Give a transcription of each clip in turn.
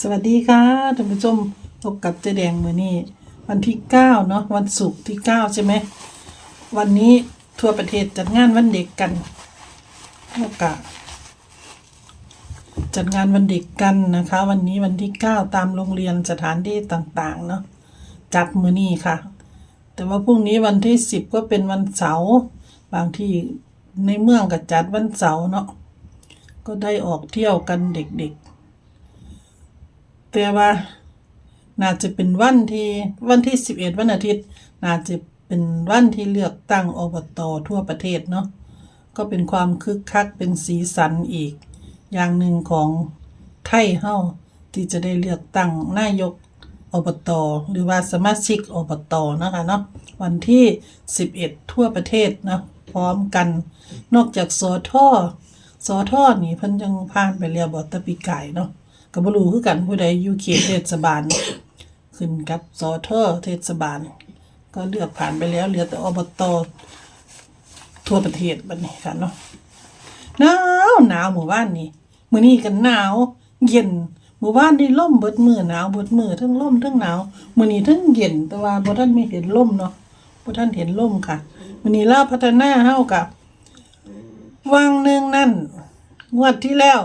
สวัสดีค่ะท่านผู้ชมพบกับเจ๊แดงมือนี้ วันที่เก้าเนาะวันศุกร์ที่เก้าใช่ไหม วันนี้ทั่วประเทศจัดงานวันเด็กกันแล้วก็จัดงานวันเด็กกันนะคะ วันนี้วันที่เก้าตามโรงเรียนสถานที่ต่างๆเนาะจัดมือนี้ค่ะ แต่ว่าพรุ่งนี้วันที่สิบก็เป็นวันเสาร์บางที่ในเมืองก็จัดวันเสาร์เนาะก็ได้ออกเที่ยวกันเด็กๆ แต่ว่าน่าจะเป็นวันที่วันที่สิบเอ็ดวันอาทิตย์ น่าจะเป็นวันที่เลือกตั้งอบตทั่วประเทศเนาะก็เป็นความคึกคักเป็นสีสันอีก อย่างหนึ่งของไทยเฮาที่จะได้เลือกตั้งนายกอบตหรือว่าสมาชิกอบตนะคะเนาะวันที่ 11 ทั่วประเทศนะพร้อมกัน นอกจากสอท่อสอท่อนี่เพิ่นยังผ่านไปแล้วบ่ตะปีไกายเนาะ ก็บ่รู้คือกันผู้ใดอยู่เขตเทศบาล ขึ้นกับสอท่อเทศบาล ก็เลือกผ่านไปแล้วเหลือแต่อบตทั่วประเทศบัดนี้ค่ะเนาะหนาวหนาวหมู่บ้านนี่มื้อนี้กันหนาว เย็นหมู่บ้านนี่ล่มเบิดมือหนาวเบิดมือทั้งล่มทั้งหนาวมื้อนี้ทั้งเย็นแต่ว่าบ่ทันไม่เห็นล่มเนาะบ่ทันเห็นล่มค่ะมื้อนี้ลาพัฒนาเฮากับวังหนึงนั่นงวดที่แล้ว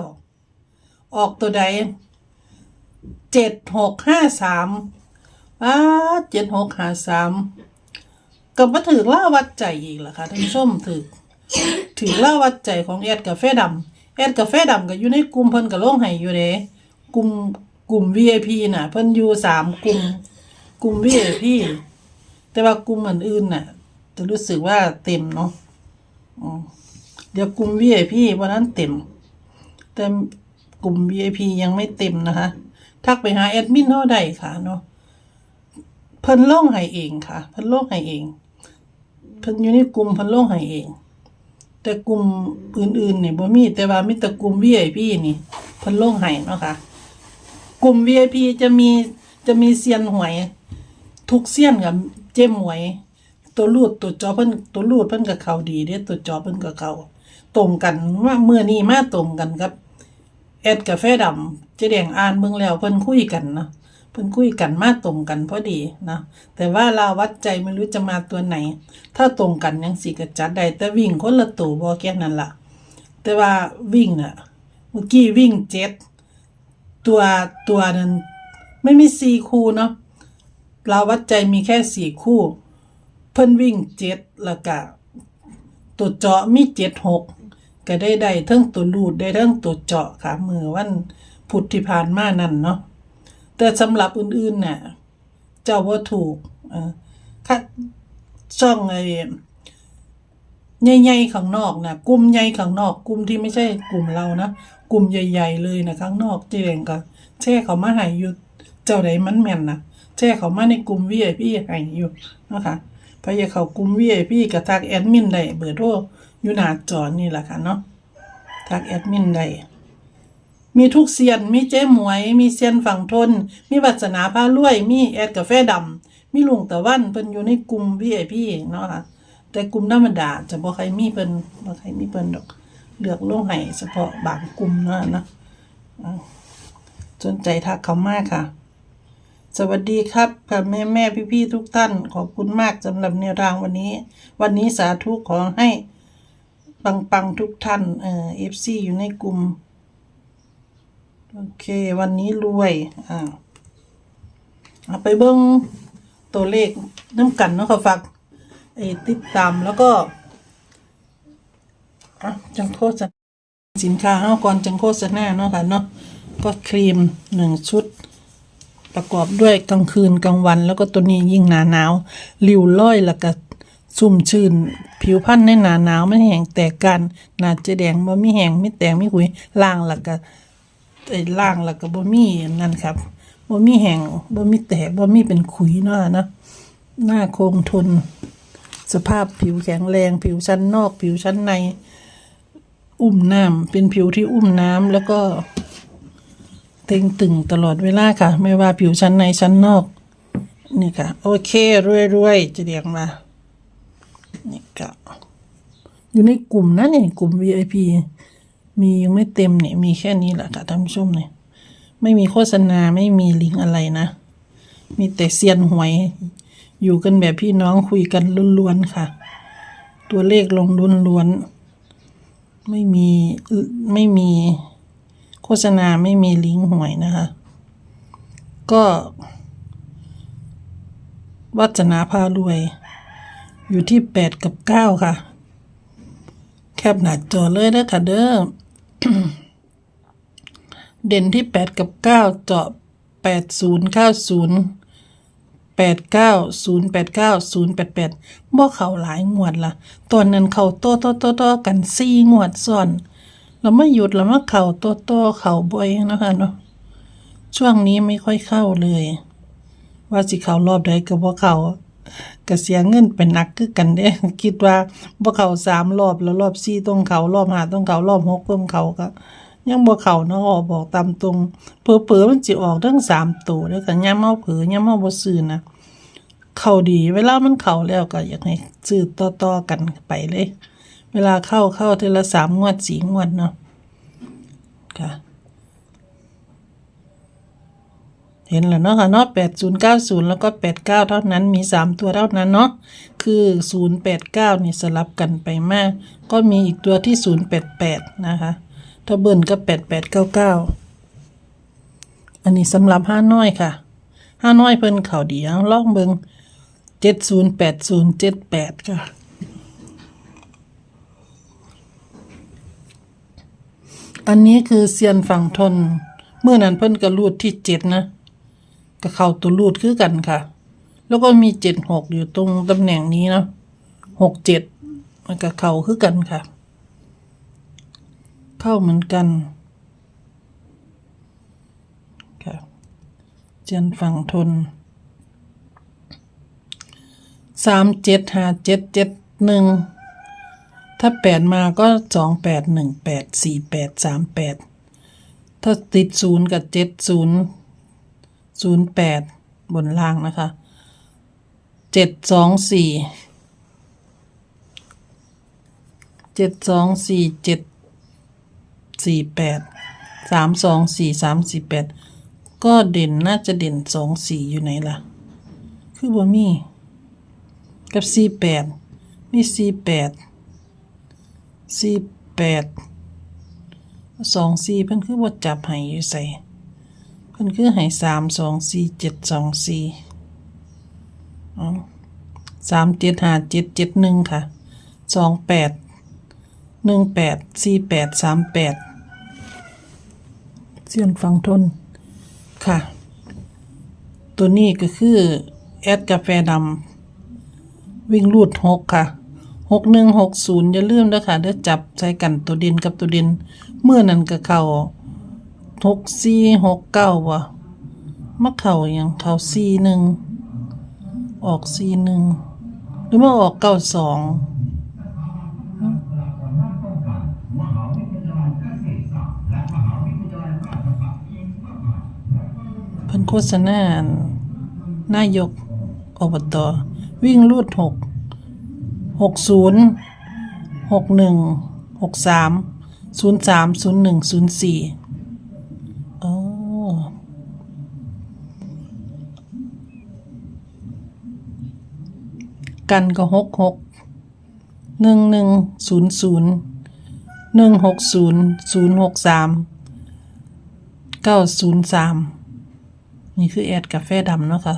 ออกตัวใด7653อ้า7653ก็มาถึงล่าวัดใจอีกล่ะค่ะท่านผู้ชมถึกถือล่าวัดใจของแอดกาแฟดำแอดกาแฟดำก็อยู่ในกลุ่มเพิ่นก็ลงให้อยู่เด้กลุ่มกลุ่ม VIP น่ะ เพิ่นอยู่สามกลุ่ม กลุ่ม VIP แต่ว่ากลุ่มอื่นๆน่ะ จะรู้สึกว่าเต็มเนาะเดี๋ยวกลุ่ม VIP วันนั้นเต็ม แต่ กลุ่ม VIP ยังไม่เต็มนะคะ ทักไปหาแอดมินเฮาได้ค่ะเนาะเพิ่นลงให้เองค่ะ เพิ่นลงให้เอง เพิ่นอยู่ในกลุ่มเพิ่นลงให้เอง แต่กลุ่มอื่นๆนี่บ่มีแต่ว่ามีแต่กลุ่ม VIP นี่เพิ่นลงให้เนาะค่ะกลุ่ม VIP จะมีจะมีเซียนหวย ทุกเซียนกับเจ้มหวย ตัวรูดตัวจอเพิ่นตัวรูดเพิ่นก็เขาดีเด้ตัวจอเพิ่นก็เขาตรงกันว่าเมื่อนี้มาตรงกันครับ แอดกาแฟดำเจ๊แดงอ่านเบิ่งแล้วเพิ่นคุยกันเนาะเพิ่นคุยกันมาตรงกันพอดีนะแต่ว่าเราวัดใจไม่รู้จะมาตัวไหน ถ้าตรงกันยังสิก็จัดได้แต่วิ่งคนละตัวบ่แค่นั้นล่ะ แต่ว่าวิ่งน่ะเมื่อกี้วิ่งเจ็ดตัวตัวนั้นไม่มีสี่คู่เนาะเราวัดใจมีแค่สี่คู่ เพิ่นวิ่งเจ็ดแล้วก็ตัวเจาะมีเจ็ดหก ก็ได้ได้ทั้งตัวลูดได้ทั้งตัวเจาะค่ะมือวันพุธที่ผ่านมานั่นเนาะแต่สำหรับอื่นๆน่ะเจ้าว่าถูกเออค่ะช่องไอ้ใหญ่ๆข้างนอกนะกลุ่มใหญ่ข้างนอกกลุ่มที่ไม่ใช่กลุ่มเรานะกลุ่มใหญ่ ๆ เลยนะข้างนอกเจงก็แช่เขามาให้อยู่เจ้าใดมันแม่นนะแช่เขามาในกลุ่ม VIP ให้อยู่นะคะ พยาเขากลุ่ม VIP กับทักแอดมินได้เบอร์โทรอยู่หน้าจอนี่แหละค่ะเนาะทักแอดมินได้มีทุกเซียน มีเจ๊หมวย มีเซียนฝั่งทน มีวัสนาพาลุยมีแอดกาแฟดำมีลุงตะวันเพิ่นอยู่ในกลุ่ม VIP เนาะค่ะแต่กลุ่มธรรมดาจะบ่ใครมีเพิ่นบ่ใครมีเพิ่นดอก เลือกลงให้เฉพาะบางกลุ่มเนาะนะสนใจทักเขามากค่ะ สวัสดีครับค่ะแม่แม่พี่พี่ทุกท่าน ขอบคุณมากสำหรับแนวทางวันนี้ วันนี้สาธุขอให้ ปังปังทุกท่านเอ่อ FC อยู่ในกลุ่ม โอเค วันนี้รวย อ่าเอาไปเบิ้งตัวเลขน้ำกันเนาะค่ะฝากไอ้ติดตามแล้วก็อะจังโฆษณาสินค้าเฮาก่อนจังโฆษณาเนาะค่ะเนาะก็ครีมหนึ่งชุด ประกอบด้วยกลางคืนกลางวัน แล้วก็ตัวนี้ยิ่งหนาหนาวริ้วร้อยแล้วก็ซุ่มชื่นผิวพรรณในหนาหนาวไม่แห้งแตกกันหนาจะแดงบ่มีแห้งไม่แตกไม่ขุยล่างแล้วก็ไอ้ล่างแล้วก็บ่มีนั่นครับบ่มีแห้งบ่มีแตกบ่มีเป็นขุยเนาะนะหน้าคงทน สภาพผิวแข็งแรง ผิวชั้นนอก ผิวชั้นใน อุ้มน้ำเป็นผิวที่อุ้มน้ำแล้วก็ เต็งตึงตลอดเวลาค่ะ ไม่ว่าผิวชั้นในชั้นนอก นี่ค่ะ โอเครวยๆจะเรียงมานี่ก็อยู่ในกลุ่มนะเนี่ยกลุ่ม VIP มียังไม่เต็มเนี่ยมีแค่นี้แหละค่ะท่านผู้ชมเนี่ยไม่มีโฆษณาไม่มีลิงก์อะไรนะ มีแต่เซียนหวย อยู่กันแบบพี่น้องคุยกันล้วนๆค่ะ ตัวเลขลงล้วนๆไม่มีไม่มี โฆษณาไม่มีลิงก์หวยนะคะ ก็วัจนาพารวย อยู่ที่แปดกับเก้าค่ะ แคบหน้าจอเลยนะค่ะเด้อเด่นที่แปดกับเก้าเจาะแปดศูนย์เก้าศูนย์แปดเก้าศูนย์แปดเก้าศูนย์แปดแปดบ่เขาหลายงวดละตอนนั้นเขาโตโตโตโตกันสี่งวดซ้อน แล้วไม่หยุดแล้วมาเข่าโตโตเข่าบ่อยนะคะเนาะช่วงนี้ไม่ค่อยเข้าเลย ว่าสิเขารอบใดก็บ่เขาก็เสียเงินเป็นหนักคือกันเด้คิดว่าบ่เขาสามรอบแล้วรอบสี่ต้องเขารอบห้าต้องเขารอบหกต้องเขาก็ยังบ่เข้าเนาะออกบอกตามตรงเผลอๆมันสิออกทั้งสามตัวแล้วก็ย่ำเมาเผลอย่ำเมาบ่ซื้อนะเข้าดี เวลามันเข้าแล้วก็อยากให้ซื้อต่อๆกันไปเลย เวลาเข้าเข้าทีละสามงวดสี่งวดเนาะค่ะ เห็นแล้วเนาะค่ะเนาะแปดศูนย์เก้าศูนย์แล้วก็แปดเก้าเท่านั้นมีสามตัวเท่านั้นเนาะคือศูนย์แปดเก้านี่สลับกันไปมาก ก็มีอีกตัวที่ศูนย์แปดแปดนะคะถ้าเบิ่นก็แปดแปดเก้าเก้าอันนี้สำหรับห้าน้อยค่ะห้าน้อยเพิ่นเขาเดียวล่องเบิงเจ็ดศูนย์แปดศูนย์เจ็ดแปดค่ะ อันนี้คือเซียนฝั่งทน เมื่อนั้นเพิ่นก็รูดที่เจ็ดนะก็เข้าตัวรูดคือกันค่ะ แล้วก็มีเจ็ดหกอยู่ตรงตำแหน่งนี้นะหกเจ็ดมันก็เข้าคือกันค่ะ เข้าเหมือนกันค่ะเจียนฝั่งทนสามเจ็ดห้าเจ็ดเจ็ดหนึ่ง ถ้าแปดมาก็สองแปดหนึ่งแปดสี่แปดสามแปดถ้าติดศูนย์กับเจ็ดศูนย์ศูนย์แปดบนล่างนะคะเจ็ดสองสี่เจ็ดสองสี่เจ็ดสี่แปดสามสองสี่สามสี่แปดก็เด่นน่าจะเด่นสองสี่อยู่ไหนล่ะ คือบ่มี กับสี่แปดมีสี่แปด สี่แปดสองสี่เพิ่นคือบ่จับให้อยู่ใส่เพิ่นคือให้สามสองสี่เจ็ดสองสี่อ๋อสามเจ็ดห้าเจ็ดเจ็ดหนึ่งค่ะสองแปดหนึ่งแปดสี่แปดสามแปดเสียนฟังทนค่ะ ตัวนี้ก็คือ แอดกาแฟดำวิ่งรูดหกค่ะ หกหนึ่งหกศูนย์อย่าลืมนะคะเด้อจับใส่กันตัวเด่นกับตัวเด่นเมื่อนั้นก็เข้าหกสี่หกเก้าวะมาเข่าอย่างเข่าสี่หนึ่งออกสี่หนึ่งหรือมาออกเก้าสองเพิ่นโฆษณานายกอบตวิ่งรูดหก หกศูนย์หกหนึ่งหกสามศูนย์สามศูนย์หนึ่งศูนย์สี่อ๋อกันก็หกหกหนึ่งหนึ่งศูนย์ศูนย์หนึ่งหกศูนย์ศูนย์หกสามเก้าศูนย์สามนี่คือแอดกาแฟดำเนาะค่ะ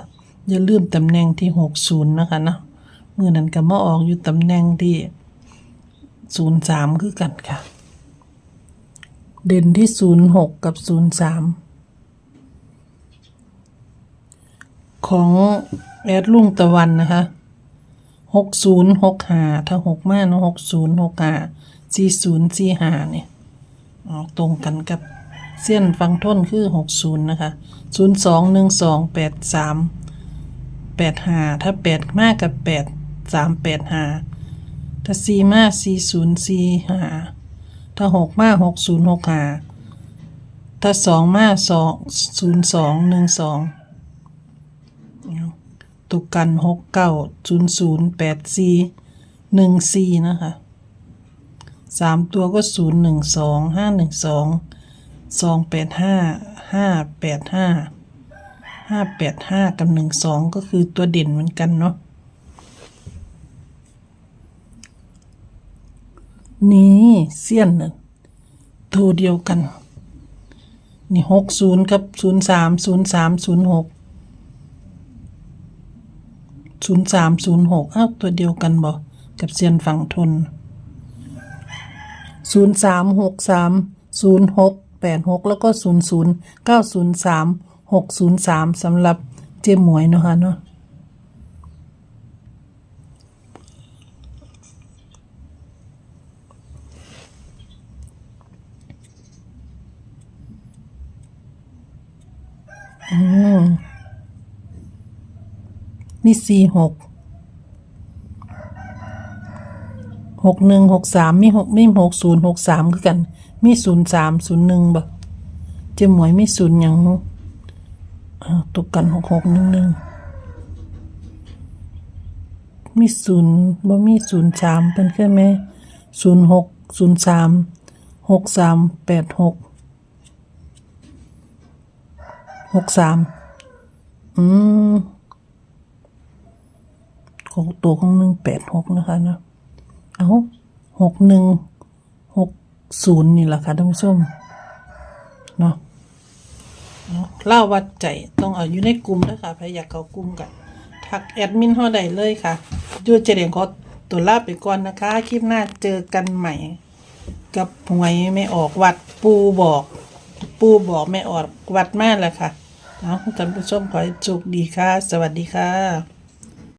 อย่าลืมตำแหน่งที่หกศูนย์นะคะเนาะ มือนั้นก็มาออกอยู่ตำแหน่งที่ศูนย์สามคือกันค่ะ เด่นที่ศูนย์หกกับศูนย์สามของแอดลุงตะวันนะคะหกศูนย์หกหาถ้าหกมาเนาะหกศูนย์หกหาสี่ศูนย์สี่หาเนี่ยออกตรงกันกับเส้นฟังท้นคือหกศูนย์นะคะศูนย์สองหนึ่งสองแปดสามแปดหาถ้าแปดมากกับแปด สามแปดห้าถ้าสี่มากสี่ศูนย์สี่ห้าถ้าหกมากหกศูนย์หกห้าถ้าสองมากสองศูนย์สองหนึ่งสองตุกกันหกเก้าศูนย์ศูนย์แปดสี่หนึ่งสี่นะคะสามตัวก็ศูนย์หนึ่งสองห้าหนึ่งสองสองแปดห้าห้าแปดห้าห้าแปดห้ากับหนึ่งสองก็คือตัวเด่นเหมือนกันเนาะ นี่เสี้ยนน่ะตัวเดียวกัน นี่หกศูนย์กับศูนย์สามศูนย์สามศูนย์หกศูนย์สามศูนย์หกอ้าวตัวเดียวกันบ่กับเซียนฝั่งทนศูนย์สามหกสามศูนย์หกแปดหกแล้วก็ศูนย์ศูนย์เก้าศูนย์สามหกศูนย์สามสำหรับเจมหมวยเนาะค่ะเนาะ มีสี่หกหกหนึ่งหกสามมีหกมีหกศูนย์หกสามคือกัน มีศูนย์สามศูนย์หนึ่งบ่เจ้าหมวยมีศูนย์หยังอ่าตกกันหกหกหนึ่งหนึ่งมีศูนย์บ่มีศูนย์สามเป็นแค่ไหมศูนย์หกศูนย์สามหกสามแปดหก หกสามอืม ของตัวของหนึ่งแปดหกนะคะเนาะเอาหกหนึ่งหกศูนย์นี่แหละค่ะท่านผู้ชมเนาะเล่าวัดใจต้องเอาอยู่ในกลุ่มนะคะใครอยากเขากลุ่มกัน ทักแอดมินเท่าใดเลยค่ะยูเจเดียงขอตัวลาไปก่อนนะคะ คลิปหน้าเจอกันใหม่ กับหวยไม่ออกวัดปูบอก ปูบอกไม่ออกวัดมากแหละค่ะ เอาท่านผู้ชมขอให้โชคดีค่ะ สวัสดีค่ะ